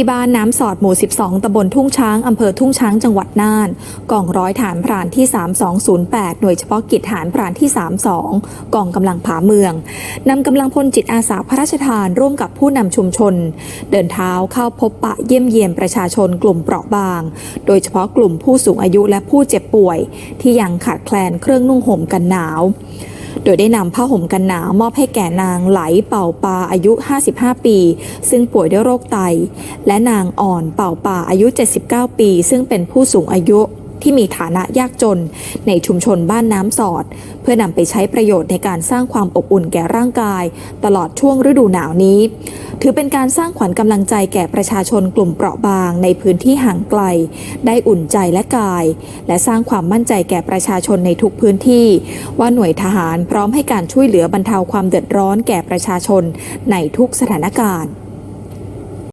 ที่บ้านน้ำสอดหมู่ 12 ตำบลทุ่งช้าง อำเภอทุ่งช้าง จังหวัดน่าน กองร้อยฐานพรานที่ 3208 หน่วยเฉพาะกิจฐานพรานที่ 32 กองกำลังผาเมือง นำกำลังพลจิตอาสาพระราชทานร่วมกับผู้นำชุมชน เดินเท้าเข้าพบปะเยี่ยมเยียนประชาชนกลุ่มเปราะบาง โดยเฉพาะกลุ่มผู้สูงอายุและผู้เจ็บป่วย ที่ยังขาดแคลนเครื่องนุ่งห่มกันหนาว ดยได้นำผ้าห่มกันหนาวมอบให้แก่นางไหลเป่าปาอายุ 55 ปี ซึ่งป่วยด้วยโรคไต และนางอ่อนเป่าปาอายุ 79 ปี ซึ่งเป็นผู้สูงอายุที่มีฐานะยากจนในชุมชนบ้านน้ำสอด เพื่อนำไปใช้ประโยชน์ในการสร้างความอบอุ่นแก่ร่างกาย ตลอดช่วงฤดูหนาวนี้ ถือเป็นการสร้างขวัญกำลังใจแก่ประชาชนกลุ่มเปราะบางในพื้นที่ห่างไกล ได้อุ่นใจและกาย และสร้างความมั่นใจแก่ประชาชนในทุกพื้นที่ ว่าหน่วยทหารพร้อมให้การช่วยเหลือบรรเทาความเดือดร้อนแก่ประชาชนในทุกสถานการณ์